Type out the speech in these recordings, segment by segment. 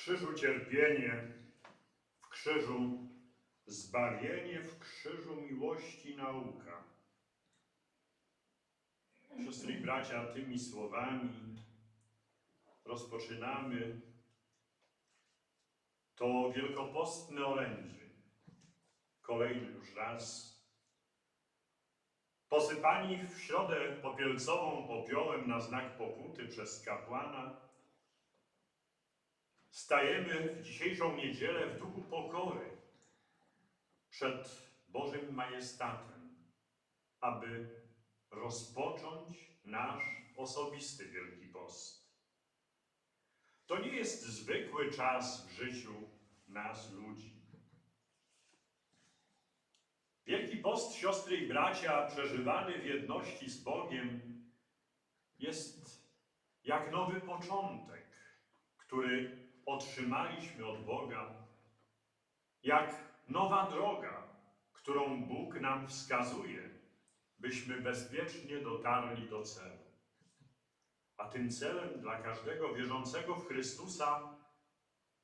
krzyżu cierpienie, w krzyżu zbawienie, w krzyżu miłości nauka. Siostry i bracia, tymi słowami rozpoczynamy to wielkopostne orędzie. Kolejny już raz. Posypani w środę popielcową popiołem na znak pokuty przez kapłana, stajemy w dzisiejszą niedzielę w duchu pokory przed Bożym Majestatem, aby rozpocząć nasz osobisty Wielki Post. To nie jest zwykły czas w życiu nas, ludzi. Wielki Post, siostry i bracia, przeżywany w jedności z Bogiem, jest jak nowy początek, który otrzymaliśmy od Boga, jak nowa droga, którą Bóg nam wskazuje, byśmy bezpiecznie dotarli do celu. A tym celem dla każdego wierzącego w Chrystusa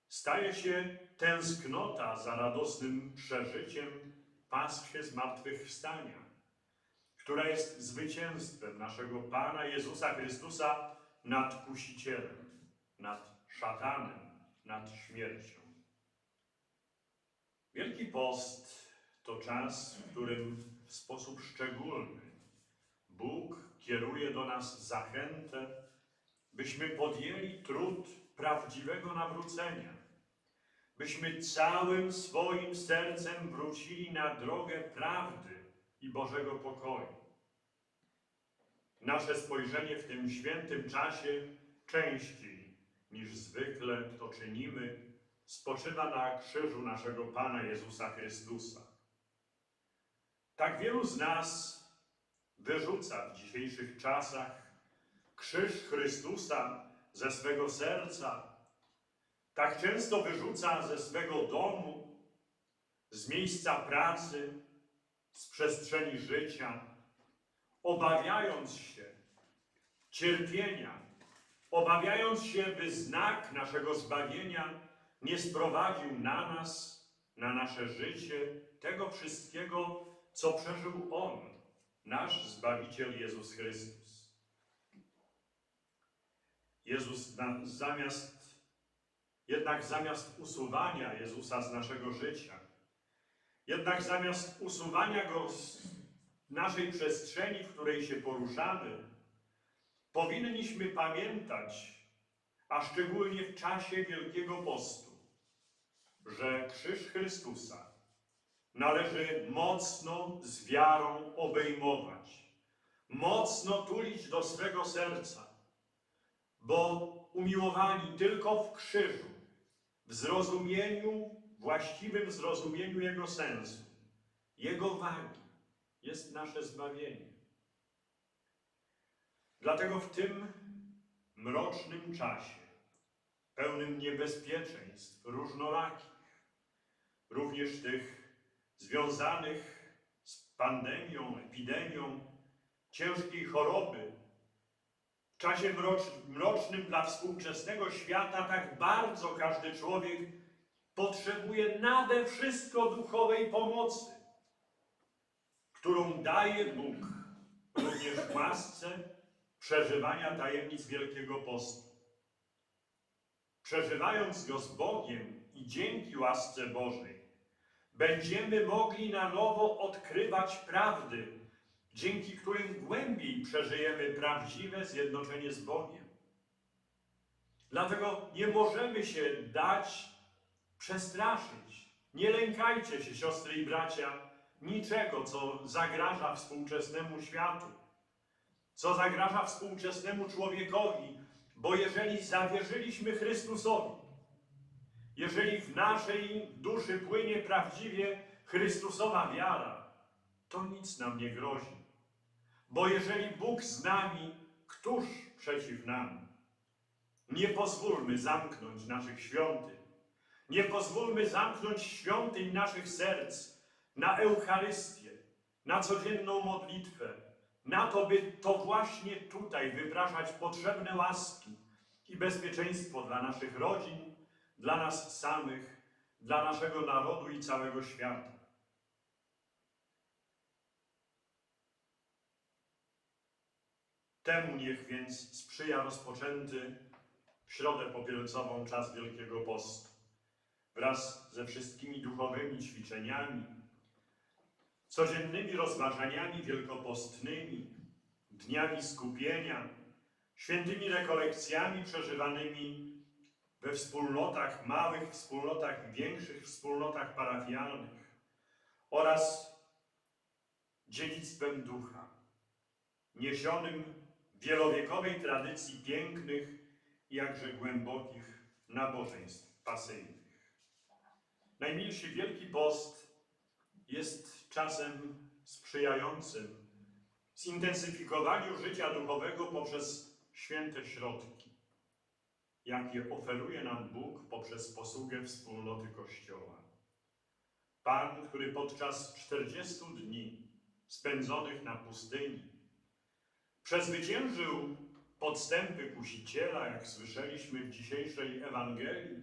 staje się tęsknota za radosnym przeżyciem Paschy Zmartwychwstania, która jest zwycięstwem naszego Pana Jezusa Chrystusa nad kusicielem, nad szatanem, nad śmiercią. Wielki Post to czas, w którym w sposób szczególny Bóg kieruje do nas zachętę, byśmy podjęli trud prawdziwego nawrócenia, byśmy całym swoim sercem wrócili na drogę prawdy i Bożego pokoju. Nasze spojrzenie w tym świętym czasie częściej niż zwykle to czynimy, spoczywa na krzyżu naszego Pana Jezusa Chrystusa. Tak wielu z nas wyrzuca w dzisiejszych czasach krzyż Chrystusa ze swego serca, tak często wyrzuca ze swego domu, z miejsca pracy, z przestrzeni życia, obawiając się cierpienia, obawiając się, by znak naszego zbawienia nie sprowadził na nas, na nasze życie tego wszystkiego, co przeżył On, nasz Zbawiciel Jezus Chrystus. Jezus zamiast, jednak zamiast usuwania Jezusa z naszego życia, jednak zamiast usuwania Go z naszej przestrzeni, w której się poruszamy, powinniśmy pamiętać, a szczególnie w czasie Wielkiego Postu, że krzyż Chrystusa należy mocno z wiarą obejmować, mocno tulić do swego serca, bo umiłowani tylko w krzyżu, w zrozumieniu, właściwym zrozumieniu Jego sensu, Jego wagi, jest nasze zbawienie. Dlatego w tym mrocznym czasie, pełnym niebezpieczeństw różnorakich, również tych związanych z pandemią, epidemią, ciężkiej choroby, w czasie mrocz- mrocznym dla współczesnego świata tak bardzo każdy człowiek potrzebuje nade wszystko duchowej pomocy, którą daje Bóg również w łasce przeżywania tajemnic Wielkiego Postu. Przeżywając go z Bogiem i dzięki łasce Bożej, będziemy mogli na nowo odkrywać prawdy, dzięki którym głębiej przeżyjemy prawdziwe zjednoczenie z Bogiem. Dlatego nie możemy się dać przestraszyć. Nie lękajcie się, siostry i bracia, niczego, co zagraża współczesnemu światu, co zagraża współczesnemu człowiekowi, bo jeżeli zawierzyliśmy Chrystusowi, jeżeli w naszej duszy płynie prawdziwie Chrystusowa wiara, to nic nam nie grozi. Bo jeżeli Bóg z nami, któż przeciw nam? Nie pozwólmy zamknąć naszych świątyń. Nie pozwólmy zamknąć świątyń naszych serc na Eucharystię, na codzienną modlitwę, na to, by to właśnie tutaj wypraszać potrzebne łaski i bezpieczeństwo dla naszych rodzin, dla nas samych, dla naszego narodu i całego świata. Temu niech więc sprzyja rozpoczęty w środę popielcową czas Wielkiego Postu wraz ze wszystkimi duchowymi ćwiczeniami, codziennymi rozważaniami wielkopostnymi, dniami skupienia, świętymi rekolekcjami przeżywanymi we wspólnotach, małych wspólnotach większych wspólnotach parafialnych oraz dziedzictwem ducha, niesionym wielowiekowej tradycji pięknych jakże głębokich nabożeństw pasyjnych. Najmilszy Wielki Post jest czasem sprzyjającym zintensyfikowaniu życia duchowego poprzez święte środki, jakie oferuje nam Bóg poprzez posługę wspólnoty Kościoła. Pan, który podczas 40 dni spędzonych na pustyni przezwyciężył podstępy kusiciela, jak słyszeliśmy w dzisiejszej Ewangelii,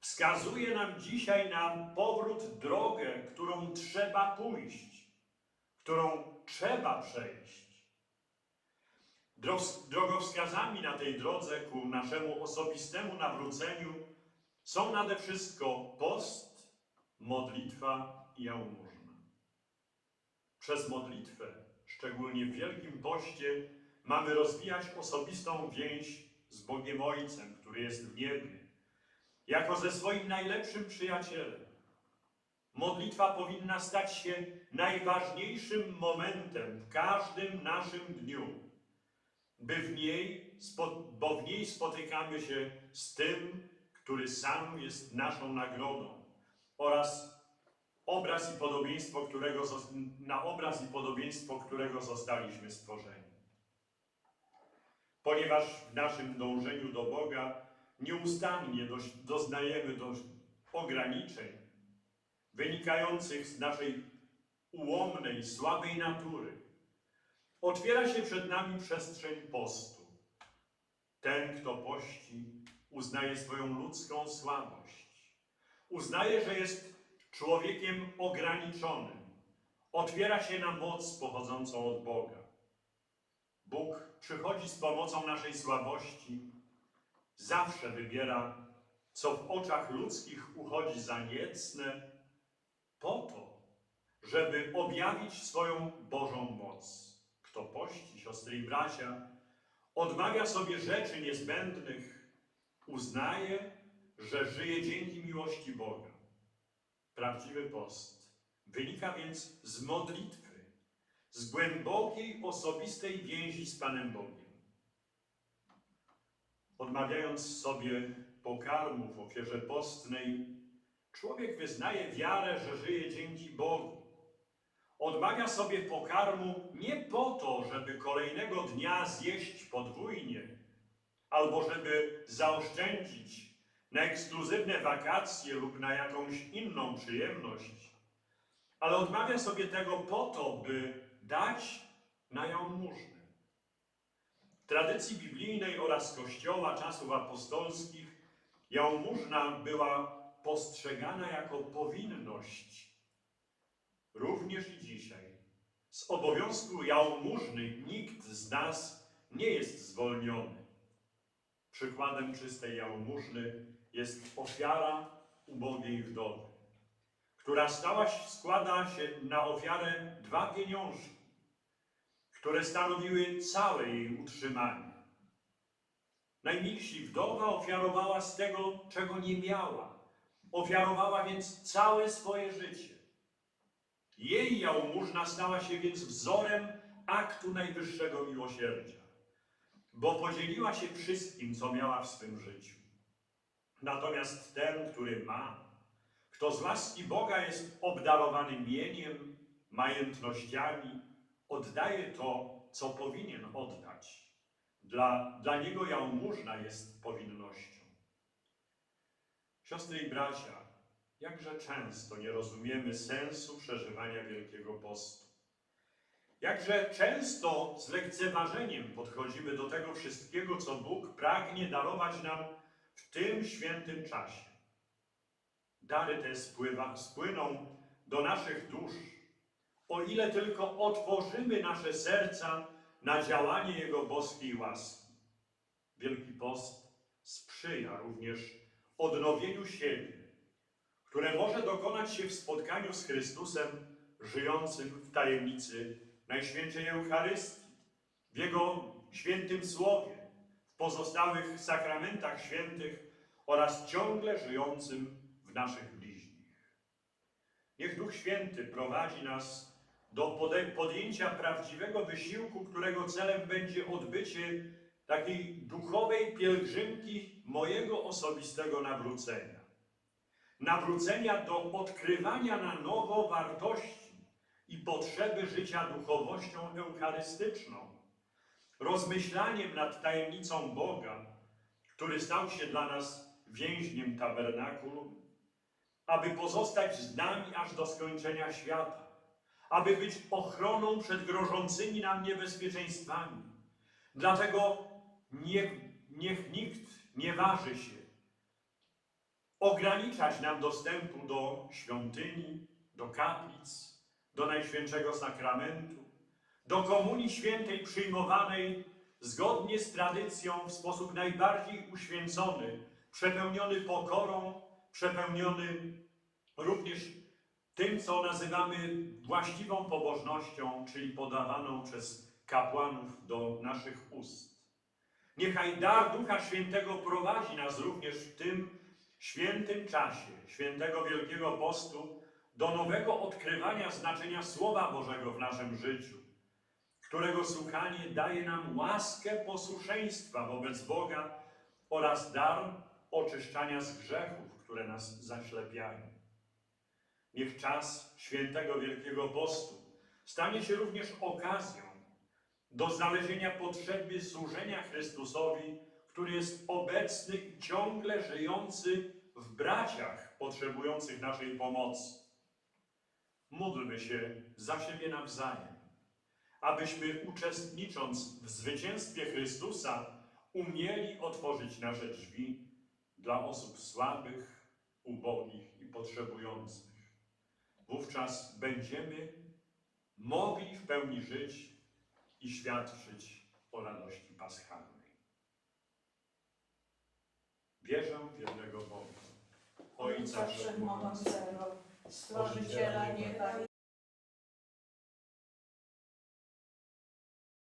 wskazuje nam dzisiaj na powrót drogę, którą trzeba pójść, którą trzeba przejść. Drogowskazami na tej drodze ku naszemu osobistemu nawróceniu są nade wszystko post, modlitwa i jałmużna. Przez modlitwę, szczególnie w Wielkim Poście, mamy rozwijać osobistą więź z Bogiem Ojcem, który jest w niebie jako ze swoim najlepszym przyjacielem. Modlitwa powinna stać się najważniejszym momentem w każdym naszym dniu, by w niej, bo w niej spotykamy się z tym, który sam jest naszą nagrodą oraz obraz i podobieństwo, którego, na obraz i podobieństwo, którego zostaliśmy stworzeni. Ponieważ w naszym dążeniu do Boga nieustannie doznajemy dość ograniczeń wynikających z naszej ułomnej, słabej natury. Otwiera się przed nami przestrzeń postu. Ten, kto pości, uznaje swoją ludzką słabość. Uznaje, że jest człowiekiem ograniczonym. Otwiera się na moc pochodzącą od Boga. Bóg przychodzi z pomocą naszej słabości, zawsze wybiera, co w oczach ludzkich uchodzi za niecne, po to, żeby objawić swoją Bożą moc. Kto pości, siostry i bracia, odmawia sobie rzeczy niezbędnych, uznaje, że żyje dzięki miłości Boga. Prawdziwy post wynika więc z modlitwy, z głębokiej, osobistej więzi z Panem Bogiem odmawiając sobie pokarmu w ofierze postnej, człowiek wyznaje wiarę, że żyje dzięki Bogu. Odmawia sobie pokarmu nie po to, żeby kolejnego dnia zjeść podwójnie, albo żeby zaoszczędzić na ekskluzywne wakacje lub na jakąś inną przyjemność, ale odmawia sobie tego po to, by dać na jałmużnę. W tradycji biblijnej oraz Kościoła czasów apostolskich jałmużna była postrzegana jako powinność. Również i dzisiaj z obowiązku jałmużny nikt z nas nie jest zwolniony. Przykładem czystej jałmużny jest ofiara ubogiej wdowy, która stała składa się na ofiarę dwa pieniążki które stanowiły całe jej utrzymanie. Najmilsi wdowa ofiarowała z tego, czego nie miała. Ofiarowała więc całe swoje życie. Jej jałmużna stała się więc wzorem aktu najwyższego miłosierdzia, bo podzieliła się wszystkim, co miała w swym życiu. Natomiast ten, który ma, kto z łaski Boga jest obdarowany mieniem, majątnościami, oddaje to, co powinien oddać. Dla, dla niego jałmużna jest powinnością. Siostry i bracia, jakże często nie rozumiemy sensu przeżywania Wielkiego Postu. Jakże często z lekceważeniem podchodzimy do tego wszystkiego, co Bóg pragnie darować nam w tym świętym czasie dary te spływa, spłyną do naszych dusz, o ile tylko otworzymy nasze serca na działanie Jego boskiej łaski. Wielki Post sprzyja również odnowieniu siebie, które może dokonać się w spotkaniu z Chrystusem żyjącym w tajemnicy Najświętszej Eucharystii, w Jego świętym Słowie, w pozostałych sakramentach świętych oraz ciągle żyjącym w naszych bliźnich. Niech Duch Święty prowadzi nas do podjęcia prawdziwego wysiłku, którego celem będzie odbycie takiej duchowej pielgrzymki mojego osobistego nawrócenia. Nawrócenia do odkrywania na nowo wartości i potrzeby życia duchowością eucharystyczną, rozmyślaniem nad tajemnicą Boga, który stał się dla nas więźniem tabernakulum, aby pozostać z nami aż do skończenia świata, aby być ochroną przed grożącymi nam niebezpieczeństwami. Dlatego niech, niech nikt nie waży się ograniczać nam dostępu do świątyni, do kaplic, do Najświętszego Sakramentu, do Komunii Świętej przyjmowanej zgodnie z tradycją w sposób najbardziej uświęcony, przepełniony pokorą, przepełniony również tym, co nazywamy właściwą pobożnością, czyli podawaną przez kapłanów do naszych ust. Niechaj dar Ducha Świętego prowadzi nas również w tym świętym czasie, świętego Wielkiego Postu, do nowego odkrywania znaczenia Słowa Bożego w naszym życiu, którego słuchanie daje nam łaskę posłuszeństwa wobec Boga oraz dar oczyszczania z grzechów, które nas zaślepiają. Niech czas świętego Wielkiego Postu stanie się również okazją do znalezienia potrzeby służenia Chrystusowi, który jest obecny i ciągle żyjący w braciach potrzebujących naszej pomocy. Módlmy się za siebie nawzajem, abyśmy uczestnicząc w zwycięstwie Chrystusa umieli otworzyć nasze drzwi dla osób słabych, ubogich i potrzebujących. Wówczas będziemy mogli w pełni żyć i świadczyć o radości paschalnej. Wierzę w jednego Boga, Ojca Wszechmogącego, Stworzyciela nieba